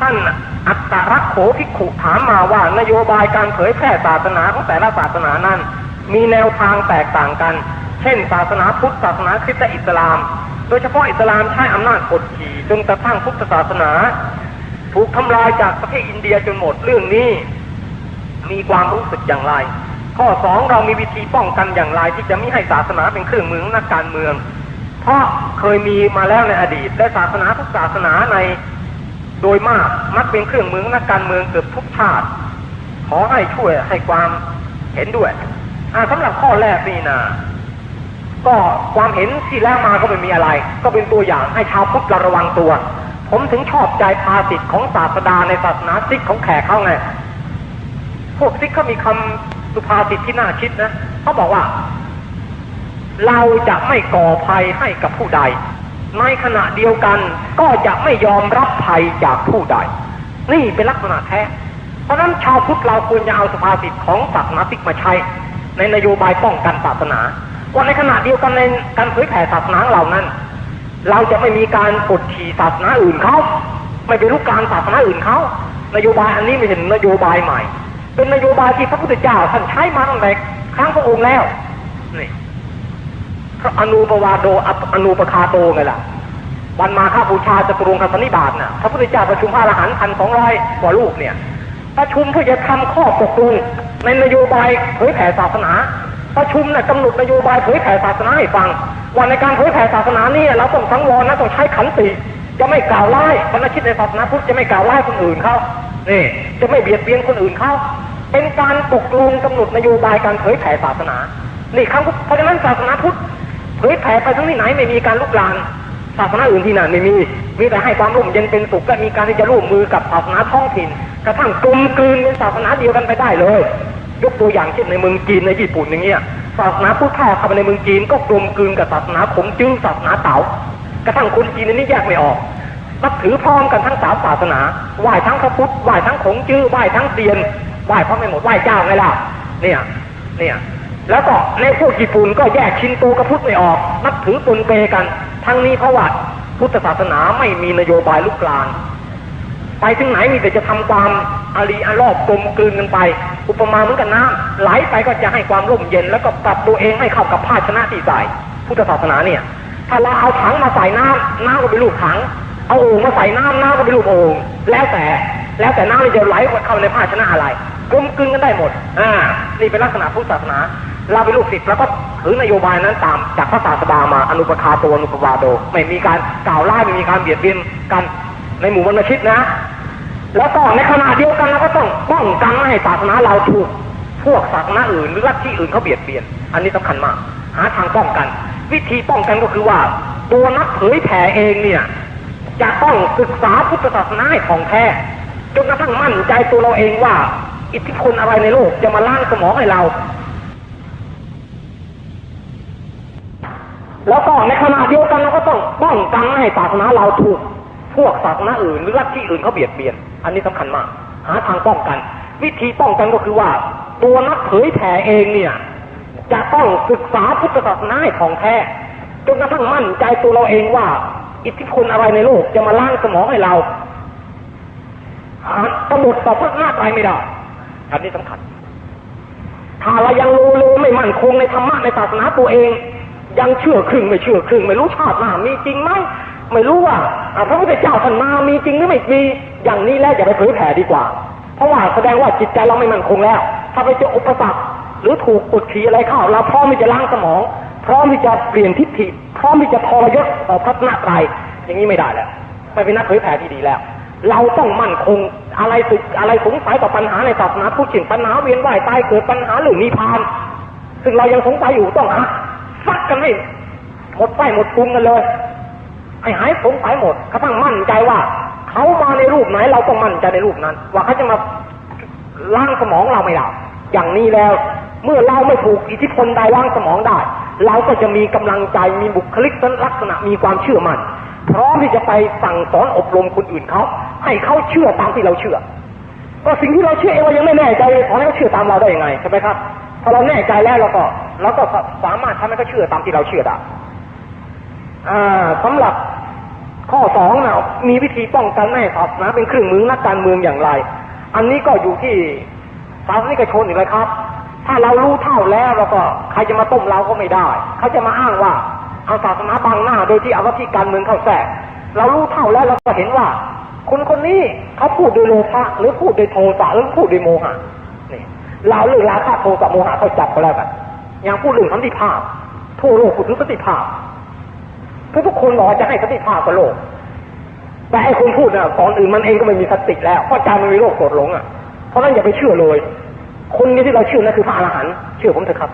ท่านอัตตรักโขภิกขุถามมาว่านโยบายการเผยแพร่ศาสนาของแต่ละศาสนานั้น มีแนวทางแตกต่างกัน เช่น ศาสนาพุทธศาสนาคริสต์อิสลาม โดยเฉพาะอิสลามใช้อำนาจกดขี่จนกระทั่งพุทธศาสนา ถูกทำลายจากประเทศอินเดียจนหมดเรื่องนี้ มีความรู้สึกอย่างไร ข้อสองเรามีวิธีป้องกันอย่างไรที่จะไม่ให้ศาสนาเป็นเครื่องมือของนักการเมือง เพราะเคยมีมาแล้วในอดีตและศาสนาทุกศาสนาใน โดยมากมักเป็นเครื่องมือนักการเมืองเกือบทุกชาติ ขอให้ช่วยให้ความเห็นด้วยอ่าสำหรับข้อแรกนี่นะก็ความเห็นที่แล้วมาก็ไม่มีอะไร ก็เป็นตัวอย่างให้ชาวพุทธระวังตัว ผมถึงชอบใจภาษิตของศาสดาในศาสนาซิกของแขกเขาไงพวกซิกเขามีคำสุภาษิตที่น่าคิดนะเขาบอกว่า เราจะไม่ก่อภัยให้กับผู้ใด ในขณะเดียวกันก็จะไม่ยอมรับภัยจากผู้ใด นี่เป็นลักษณะแท้ เพราะนั้นชาวพุทธเราควรจะเอาสุภาษิตของศาสนาซิกมาใช้ ในนโยบายป้องกันศาสนา ว่าในขณะเดียวกันในการเผยแผ่ศาสนาเหล่านั้น เราจะไม่มีการกดขี่ศาสนาอื่นเขาไม่ไปลุกการศาสนาอื่นเขานโยบายอันนี้ไม่ใช่นโยบายใหม่ เป็นนโยบายที่พระพุทธเจ้าท่านใช้มาตั้งแต่ครั้งพระองค์แล้วนี่ พระอนุปวาโดอัปอนุปคาโตไงล่ะวันมาฆบูชาจตุรงคสันนิบาตน่ะพระพุทธเจ้าประชุมพระอรหันต์พันสองร้อยกว่าลูกเนี่ยประชุมเพื่อจะทำข้อตกลงในนโยบายเผยแผ่ศาสนา ประชุมน่ะกำหนดนโยบายเผยแผ่ศาสนาให้ฟังว่าในการเผยแผ่ศาสนาเนี่ยเราต้องสังวรนะต้องใช้ขันติจะไม่กล่าวไล่บรรพชิตในศาสนาพุทธจะไม่กล่าวไล่คนอื่นเขานี่จะไม่เบียดเบียนคนอื่นเขาเป็นการตกลงกำหนดนโยบายการเผยแผ่ศาสนา นี่ครั้งเพราะฉะนั้นศาสนาพุทธ เผยแผ่ไปทั้งที่ไหนไม่มีการลุกลานศาสนาอื่นที่นั่นไม่มีมีแต่ให้ความร่มเย็นเป็นสุขและมีการที่จะร่วมมือกับศาสนาท้องถิ่นกระทั่งกลมกลืนเป็นศาสนาเดียวกันไปได้เลย ยกตัวอย่างเช่นในเมืองจีนในญี่ปุ่นอย่างเงี้ยศาสนาพุทธเข้ามาในเมืองจีนก็กลมกลืนกับศาสนาขงจื้อศาสนาเต๋ากระทั่งคนจีนในนี้แยกไม่ออกนับถือพร้อมกันทั้งสามศาสนาไหว้ทั้งพระพุทธไหว้ทั้งขงจื้อไหว้ทั้งเตียนไหว้พระไม่หมดไหว้เจ้าไงล่ะเนี่ยเนี่ย แล้วก็ในพวกญี่ปุ่นก็แยกชินโตกับพุทธไม่ออกนับถือปนเปกัน ทั้งนี้เพราะว่าพุทธศาสนาไม่มีนโยบายลุกลานไปถึงไหนมีแต่จะทำความอารีอารอบกลมกลืนกันไป อุปมาเหมือนกับน้ำไหลไปก็จะให้ความร่มเย็นแล้วก็ปรับตัวเองให้เข้ากับภาชนะที่ใส่พุทธศาสนาเนี่ย ถ้าเราเอาถังมาใส่น้ำน้ำก็เป็นลูกถัง เอาโอ่งมาใส่น้ำน้ำก็เป็นลูกโอ่งแล้วแต่แล้วแต่น้ำจะไหลเข้าในภาชนะอะไรกลมกลืนกันได้หมด อ่า นี่เป็นลักษณะพุทธศาสนา เราเป็นลูกศิษย์แล้วก็ถือนโยบายนั้นตามจากพระศาสดามาอนุปคาโตอนุปวาโดไม่มีการกล่าวล่ไม่มีการเบียดเบียนกันในหมู่บรรพชิตนะ แล้วก็ในขณะเดียวกันเราก็ต้องป้องกันไม่ให้ศาสนาเราถูกพวกศาสนาอื่นหรือลัทธิอื่นเขาเบียดเบียน อันนี้สำคัญมาก หาทางป้องกัน วิธีป้องกันก็คือว่า ตัวนักเผยแผ่เองเนี่ยจะต้องศึกษาพุทธศาสนาให้ของแท้จนกระทั่งมั่นใจตัวเราเองว่า อิทธิพลอะไรในโลกจะมาล้างสมองให้เรา แล้วก็ในขณะเดียวกันเราก็ต้องป้องกันให้ศาสนาเราถูก พวกศาสนาอื่นหรือลัทธิอื่นเขาเบียดเบียน อันนี้สำคัญมาก หาทางป้องกัน วิธีป้องกันก็คือว่า ตัวนักเผยแผ่เองเนี่ย จะต้องศึกษาพุทธศาสนาให้ของแท้จนกระทั่งมั่นใจตัวเราเองว่า อิทธิพลอะไรในโลกจะมาล้างสมองให้เราหากำหนดต่อพระหน้าตายไม่ได้อันนี้สำคัญถ้าเรายังรู้เลยไม่มั่นคงในธรรมะในศาสนาตัวเอง ยังเชื่อครึ่งไม่เชื่อครึ่ง ไม่รู้ชาติหน้ามีจริงไหมไม่รู้ว่าพระพุทธเจ้าท่านมามีจริงหรือไม่มีอย่างนี้แล้วอย่าไปเผยแผ่ดีกว่า เพราะว่าแสดงว่าจิตใจเราไม่มั่นคงแล้ว ถ้าไปเจออุปสรรคหรือถูกกดขี่อะไรเข้าเราพร้อมที่จะล้างสมองพร้อมที่จะเปลี่ยนทิฏฐิพร้อมที่จะทรยศต่อพระนาไตรอย่างนี้ไม่ได้แล้วไม่เป็นนักเผยแผ่ที่ดีแล้ว เราต้องมั่นคงอะไรสึกอะไรสงสัยต่อปัญหาในศาสนาพุทธสิ่งปัญหาเวียนว่ายตายเกิดปัญหาหรือนิพพาน ซึ่งเรายังสงสัยอยู่ต้อง หาฟักกันให้หมดไฟหมดปรุงกันเลยให้หายสงสัยหมดกระทั่งมั่นใจว่าเขามาในรูปไหนเราต้องมั่นใจในรูปนั้น ว่าเขาจะมาล้างสมองเราไม่ได้อย่างนี้แล้ว เมื่อเราไม่ถูกอิทธิพลใดล้างสมองได้ เราก็จะมีกำลังใจมีบุคลิกลักษณะมีความเชื่อมั่นพร้อมที่จะไปสั่งสอนอบรมคนอื่นเขาให้เขาเชื่อตามที่เราเชื่อ ก็สิ่งที่เราเชื่อเองเรายังไม่แน่ใจขอให้เขาเชื่อตามเราได้ยังไงใช่ไหมครับ พอเราแน่ใจแล้วเราก็เราก็สามารถทำให้เขาเชื่อตามที่เราเชื่อได้อ่าสำหรับข้อสองนะมีวิธีป้องกันไม่ศาสนาเป็นเครื่องมือนักการเมืองอย่างไร อันนี้ก็อยู่ที่ศาสนิกชนอีกเลยครับ ถ้าเรารู้เท่าแล้วเราก็ใครจะมาต้มเราก็ไม่ได้เขาจะมาอ้างว่าเอาศาสนาบังหน้า โดยที่เอาว่าที่การเมืองเข้าแทรกเรารู้เท่าแล้วเราก็เห็นว่า คนคนนี้เขาพูดโดยโลภะหรือพูดโดยโทสะหรือพูดโดยโมหะนี่ เราเรื่องราคะโทสะโมหะเขาจับก็แล้วกันอย่างพูดเรื่องสันติภาพ ทั่วโลกพูดถึงสันติภาพทุกทุกคนบอกจะให้สันติภาพกับโลก แต่ไอ้คนพูดน่ะก่อนอื่นมันเองก็ไม่มีสติแล้วเพราะใจมันมีโรคโกรธหลงอะเพราะนั้นอย่าไปเชื่อเลย คนนี้ที่เราเชื่อนั่นคือพระอรหันต์เชื่อผมเถอะครับ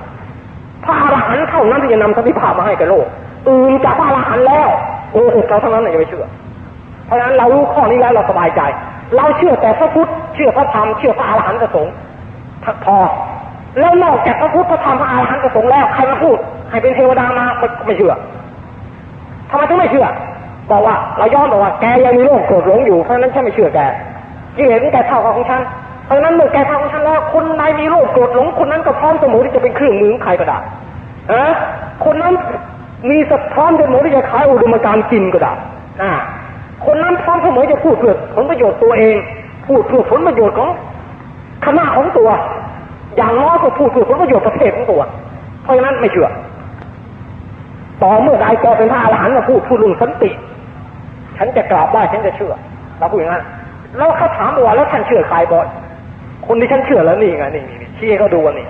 พระอรหันต์เท่านั้นที่จะนำสันติภาพมาให้กับโลกอื่นจากพระอรหันต์แล้วโกหกเราเท่านั้นน่ะอย่าไปเชื่อ เพราะฉะนั้นเรารู้ข้อนี้แล้วเราสบายใจ เราเชื่อแต่พระพุทธเชื่อพระธรรมเชื่อพระอรหันต์สงค์ พอแล้วนอกจากพระพุทธพระธรรมพระอรหันต์ประสงค์แล้วใครมาพูดให้เป็นเทวดามาไม่ไม่เชื่อทำไมถึงไม่เชื่อบอกว่าเราย้อนบอกว่าแกยังมีโรคโกรธหลงอยู่เพราะนั้นฉันไม่เชื่อแกยิ่งเห็นแกเท่ากับของฉันเพราะนั้นเมื่อแกเท่าของฉันแล้วคนใดมีโรคโกรธหลงคนนั้นก็พร้อมเสมอที่จะเป็นเครื่องมือของใครก็ได้เออคนนั้นมีสพร้อมเสมอที่จะขายอุดมการณ์กินก็ได้อ่าคนนั้นพร้อมเสมอจะพูดเพื่อผลประโยชน์ตัวเอง พูดเพื่อผลประโยชน์ของคณะของตัว อย่างน้อยก็พูดเพื่อผลประโยชน์ประเทศของตัว เพราะฉะนั้นไม่เชื่อ ต่อเมื่อใดแกเป็นพระอรหันต์มาพูดพูดเรื่องสันติ ฉันจะกราบไหว้ฉันจะเชื่อ เราพูดอย่างนั้นแล้วเขาถามว่าแล้วท่านเชื่อใครบ่อยคนที่ฉันเชื่อแล้วนี่ไงนี่นี่ชี้ให้เขาดูนนี่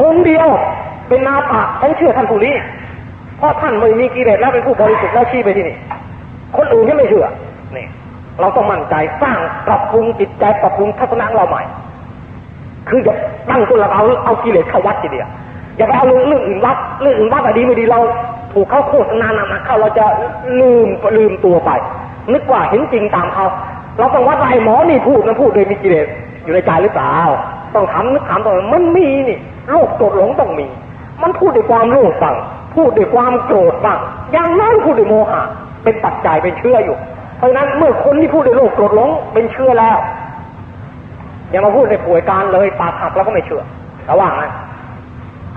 องค์เดียวเป็นนาปะฉันเชื่อท่านผู้นี้เพราะท่านไม่มีกิเลสแล้วเป็นผู้บริสุทธิ์แล้วชี้ไปที่นี่ คนอื่นที่ไม่เชื่อนี่เราต้องมั่นใจสร้างปรับปรุงจิตใจปรับปรุงทัศนะเราใหม่ คืออย่าตั้งตัวเราเอาเอากิเลสเข้าวัดทีเดียวอย่าไปเอาเรื่องเรื่องอื่นวัดเรื่องอื่นวัดอะดีไม่ดีเรา ถูกเขาโฆษณานักๆเข้าเราจะลืมลืมตัวไป นึกว่าเห็นจริงตามเขาเราต้องวัดว่าไอ้หมอนี่พูดนพูดโดยมีกิเลสอยู่ในใจหรือเปล่าต้องถามนึกถามตัวเอมันมีนี่โรคโกรธหลงต้องมี มันพูดด้วยความโลภบ้างพูดด้วยความโกรธบ้างอย่างน้อยพูดด้วยโมหะเป็นปัจจัยเป็นเชื้ออยู่ เพราะฉะนั้นเมื่อคนที่พูดด้วยโลภโกรธหลงเป็นเชื้อแล้ว อย่ามาพูดในป่วยการเลยปากหักเราก็ไม่เชื่อระว่างนั้น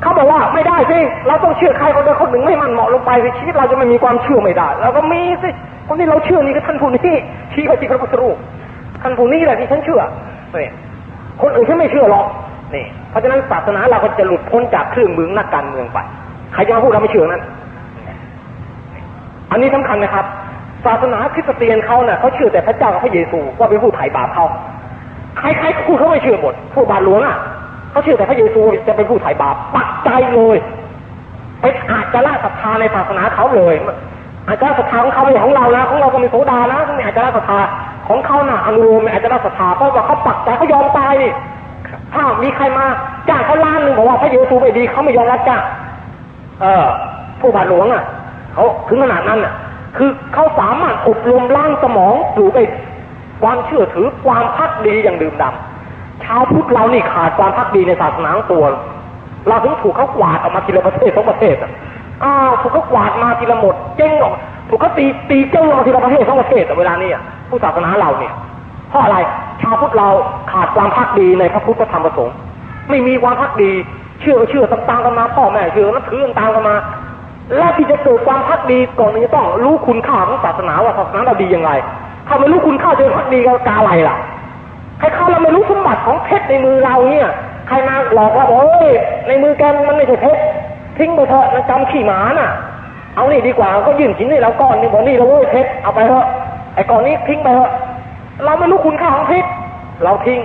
เขาบอกว่าไม่ได้สิเราต้องเชื่อใครคนใดคนหนึ่งไม่มันเหมาะลงไปสิชีวิตเราจะไม่มีความเชื่อไม่ได้เราก็มีสิคนที่เราเชื่อนี่คือท่านผู้นี้ชี้ไปที่พระพุทธรูปท่านผู้นี้แหละที่ฉันเชื่อเนี่ยคนอื่นฉันไม่เชื่อหรอกนี่เพราะฉะนั้นศาสนาเราก็จะหลุดพ้นจากเครื่องมือนักการเมืองไปใครจะมาพูดเราไม่เชื่อนั้น อันนี้สำคัญนะครับ ศาสนาคริสเตียนเขาเน่ะเขาเชื่อแต่พระเจ้ากับพระเยซูว่าเป็นผู้ไถ่บาปเขา ใครๆพูดเขาไม่เชื่อหมดผู้บาทหลวงอะเขาเชื่อแต่พระเยซูจะเป็นผู้ไถ่บาปปักใจเลยเป็นอาจจะละศรัทธาในศาสนาเขาเลยอาจจะศรัทธาของเขาไม่ใช่ของเรานะของเราก็มีโสดานะมีอาจจะละศรัทธาของเขาน่ะอนุโลมอาจจะละศรัทธาเพราะว่าเขาปักใจเขายอมตายถ้ามีใครมาจ้างเขาล้านหนึ่งบอกว่าพระเยซูไม่ดีเขาไม่ยอมรับจ้างเออผู้บาทหลวงอะเขาถึงขนาดนั้นอะ คือเขาสามารถอบรมล้างสมองปลูกไป ความเชื่อถือความพักดีอย่างดื่มดำชาวพุทธเรานี่ขาดความพักดีในศาสนาตัว เราถึงถูกเขากวาดออกมาทีละประเทศสองประเทศอะอ้าวถูกเขากวาดมาทีละหมดเจ๊งออกถูกเขาตีตีเจ้าออกทีละประเทศสองประเทศอะเวลานี้ผู้ศาสนาเราเนี่ยเพราะอะไรชาวพุทธเราขาดความพักดีในพระพุทธธรรมประสงค์ไม่มีความพักดีเชื่อเชื่อตามๆกันมาพ่อแม่เชื่อนับถือตามกันมาและที่จะเกิดความพักดีก่อนนี้ต้องรู้คุณค่าของศาสนาว่าศาสนาเราดียังไง ถ้าไม่รู้คุณค่าจะพักดีกับกาอะไรล่ะ ใครเข้าเราไม่รู้สมบัติของเพชรในมือเราเนี่ย ใครมาหลอกเราบอกเอ้ยในมือแกมันไม่ใช่เพชรทิ้งไปเถอะมันจำขี่หมาน่ะ เอานี่ดีกว่าก็ยื่นหินให้เราก้อนนึงบอกนี่เราเว้ยเพชรเอาไปเถอะไอ้ก้อนนี้ทิ้งไปเถอะเราไม่รู้คุณค่าของเพชรเราทิ้ง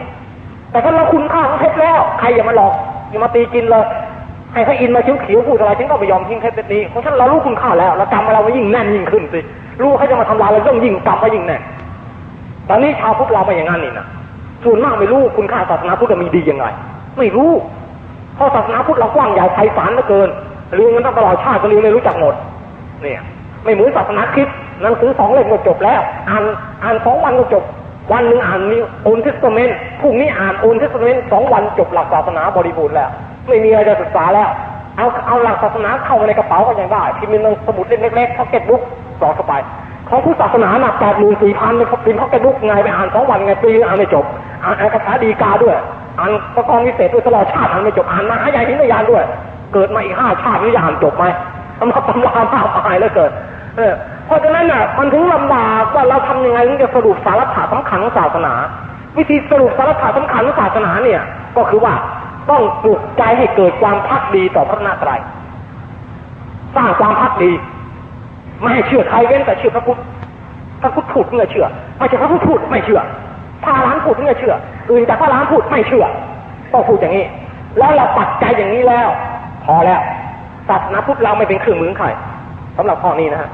แต่ถ้าเราคุณค่าของเพชรแล้ว ใครอย่ามาหลอกอย่ามาตีกินเลย ให้พระอินทร์มาเขียวเขียวๆพูดอะไรฉันก็ไม่ยอมทิ้งเพชรเม็ดนี้เพราะฉะนั้นเรารู้คุณค่าแล้วเราจำเราไว้ยิ่งแน่นยิ่งขึ้นสิรู้เขาจะมาทำลายเราต้องยิ่งกลับมายิ่งแน่นตอนนี้ชาวพุทธเราเป็นอย่างนั้นนี่นะส่วนมากไม่รู้คุณค่าศาสนาพุทธมีดียังไง ไม่รู้เพราะศาสนาพุทธเรากว้างใหญ่ไพศาลเหลือเกินเรียนกันตั้งตลอดชาติก็เรียนไม่รู้จักหมด เนี่ย ไม่เหมือนศาสนาคริสต์หนังสือสองเล่มก็จบแล้ว อ่านอ่านสองวันก็จบ วันหนึ่งอ่านมีโอนเทสเมนต์พรุ่งนี้อ่านโอนเทสตเมนต์สองวันจบหลักศาสนาบริบูรณ์แล้ว ไม่มีอะไรจะศึกษาแล้ว เอาเอาหลักศาสนาเข้ามาในกระเป๋าก็ยังได้พิมพ์ในสมุดเล่มเล็กๆพ็อกเก็ตบุ๊กต่อเข้าไปของผู้ศาสนาหนักแปดหมื่นสี่พันเป็นพิมพ์พ็อกเก็ตบุ๊กไงไปอ่านสองวันไงปีอ่านไม่จบอ่านอ่านคาถาดีกาด้วยอ่านประกองวิเศษด้วยตลอดชาติอ่านไม่จบอ่านมหาใหญ่หินยานด้วย เกิดมาอีกห้าชาตินี่จะอ่านจบไหมทำมาตำรามากมายแล้วเกิดเออเพราะฉะนั้นน่ะมันถึงลำบากว่าเราทำยังไงถึงจะสรุปสาระสำคัญของศาสนา วิธีสรุปสาระสำคัญของศาสนาเนี่ย ก็คือว่า ต้องปลุกใจให้เกิดความพักดีต่อพระนาตรัยสร้างความพักดี ไม่ให้เชื่อใครเว้นแต่เชื่อพระพุทธพระพุทธพูดเมื่อเชื่อ ไม่ใช่พระพุทธพูดไม่เชื่อพระร้านพูดเมื่อเชื่อ อื่นจากพระร้านพูดไม่เชื่อต้องพูดอย่างนี้ แล้วเราปักใจอย่างนี้แล้ว พอแล้วศาสนาพุทธเราไม่เป็นเครื่องมือของใครสำหรับข้อนี้นะฮะ